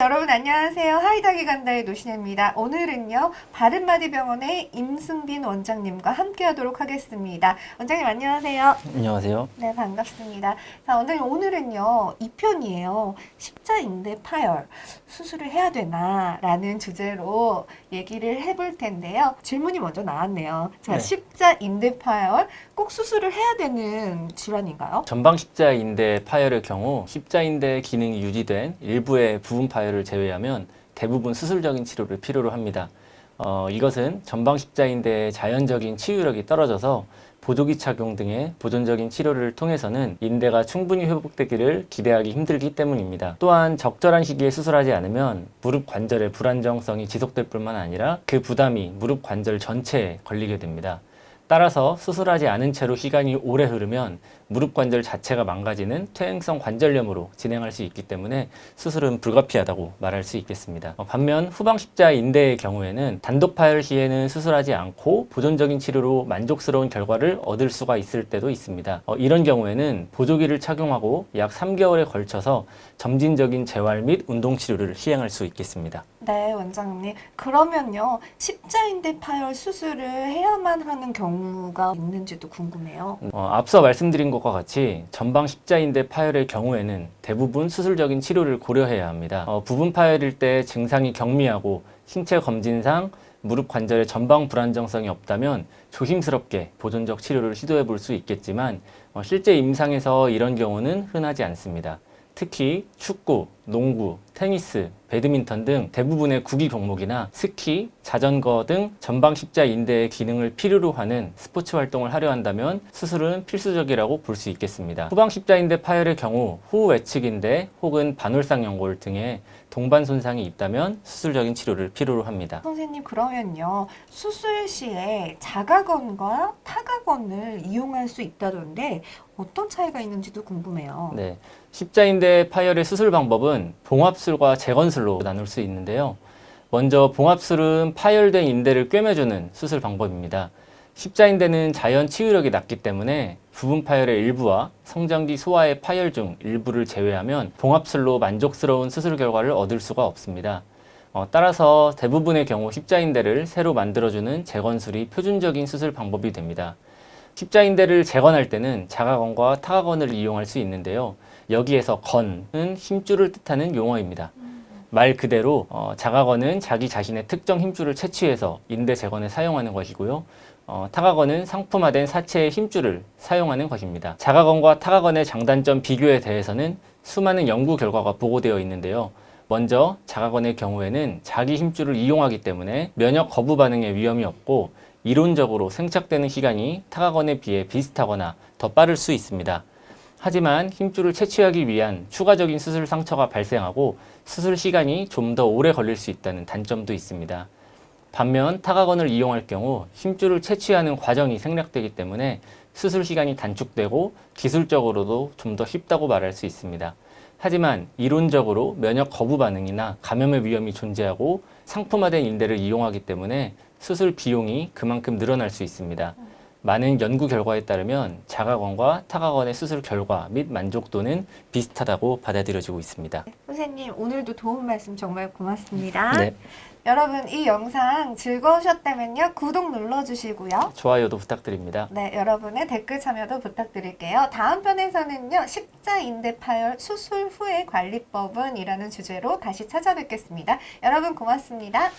여러분 안녕하세요. 하이다기 간다의 노신혜입니다. 오늘은요 바른마디병원의 임승빈 원장님과 함께 하도록 하겠습니다. 원장님 안녕하세요. 안녕하세요. 네 반갑습니다. 자 원장님 오늘은요 2편이에요. 십자인대 파열 수술을 해야 되나 라는 주제로 얘기를 해볼 텐데요. 질문이 먼저 나왔네요. 자 네. 십자인대 파열 꼭 수술을 해야 되는 질환인가요? 전방 십자인대 파열의 경우 십자인대 기능이 유지된 일부의 부분 파열 을 제외하면 대부분 수술적인 치료를 필요로 합니다. 어, 이것은 전방 십자인대의 자연적인 치유력이 떨어져서 보조기 착용 등의 보존적인 치료를 통해서는 인대가 충분히 회복되기를 기대하기 힘들기 때문입니다. 또한 적절한 시기에 수술하지 않으면 무릎 관절의 불안정성이 지속될 뿐만 아니라 그 부담이 무릎 관절 전체에 걸리게 됩니다. 따라서 수술하지 않은 채로 시간이 오래 흐르면 무릎 관절 자체가 망가지는 퇴행성 관절염으로 진행할 수 있기 때문에 수술은 불가피하다고 말할 수 있겠습니다. 어, 반면 후방 십자 인대의 경우에는 단독 파열 시에는 수술하지 않고 보존적인 치료로 만족스러운 결과를 얻을 수가 있을 때도 있습니다. 어, 이런 경우에는 보조기를 착용하고 약 3개월에 걸쳐서 점진적인 재활 및 운동 치료를 시행할 수 있겠습니다. 네, 원장님. 그러면요, 십자인대 파열 수술을 해야만 하는 경우가 있는지도 궁금해요. 어, 앞서 말씀드린 것과 같이 전방 십자인대 파열의 경우에는 대부분 수술적인 치료를 고려해야 합니다. 어, 부분 파열일 때 증상이 경미하고 신체 검진상 무릎 관절의 전방 불안정성이 없다면 조심스럽게 보존적 치료를 시도해 볼 수 있겠지만 어, 실제 임상에서 이런 경우는 흔하지 않습니다. 특히 축구, 농구, 테니스, 배드민턴 등 대부분의 구기 종목이나 스키, 자전거 등 전방 십자 인대의 기능을 필요로 하는 스포츠 활동을 하려 한다면 수술은 필수적이라고 볼 수 있겠습니다. 후방 십자 인대 파열의 경우 후 외측 인대 혹은 반월상 연골 등의 동반 손상이 있다면 수술적인 치료를 필요로 합니다. 선생님, 그러면요, 수술 시에 자가건과 타가건을 이용할 수 있다던데 어떤 차이가 있는지도 궁금해요. 네. 십자인대 파열의 수술 방법은 봉합술과 재건술로 나눌 수 있는데요. 먼저 봉합술은 파열된 인대를 꿰매주는 수술 방법입니다. 십자인대는 자연 치유력이 낮기 때문에 부분 파열의 일부와 성장기 소화의 파열 중 일부를 제외하면 봉합술로 만족스러운 수술 결과를 얻을 수가 없습니다. 어, 따라서 대부분의 경우 십자인대를 새로 만들어주는 재건술이 표준적인 수술 방법이 됩니다. 십자인대를 재건할 때는 자가건과 타가건을 이용할 수 있는데요. 여기에서 건은 힘줄을 뜻하는 용어입니다. 말 그대로 어, 자가건은 자기 자신의 특정 힘줄을 채취해서 인대 재건에 사용하는 것이고요. 어, 타가건은 상품화된 사체의 힘줄을 사용하는 것입니다. 자가건과 타가건의 장단점 비교에 대해서는 수많은 연구 결과가 보고되어 있는데요. 먼저 자가건의 경우에는 자기 힘줄을 이용하기 때문에 면역 거부 반응의 위험이 없고 이론적으로 생착되는 시간이 타가건에 비해 비슷하거나 더 빠를 수 있습니다. 하지만 힘줄을 채취하기 위한 추가적인 수술 상처가 발생하고 수술 시간이 좀 더 오래 걸릴 수 있다는 단점도 있습니다. 반면 타가건을 이용할 경우 힘줄을 채취하는 과정이 생략되기 때문에 수술 시간이 단축되고 기술적으로도 좀 더 쉽다고 말할 수 있습니다. 하지만 이론적으로 면역 거부 반응이나 감염의 위험이 존재하고 상품화된 인대를 이용하기 때문에 수술 비용이 그만큼 늘어날 수 있습니다. 많은 연구 결과에 따르면 자가건과 타가건의 수술 결과 및 만족도는 비슷하다고 받아들여지고 있습니다. 선생님, 오늘도 도움 말씀 정말 고맙습니다. 네, 여러분, 이 영상 즐거우셨다면요, 구독 눌러주시고요. 좋아요도 부탁드립니다. 네, 여러분의 댓글 참여도 부탁드릴게요. 다음 편에서는요, 십자인대 파열 수술 후의 관리법은 이라는 주제로 다시 찾아뵙겠습니다. 여러분 고맙습니다.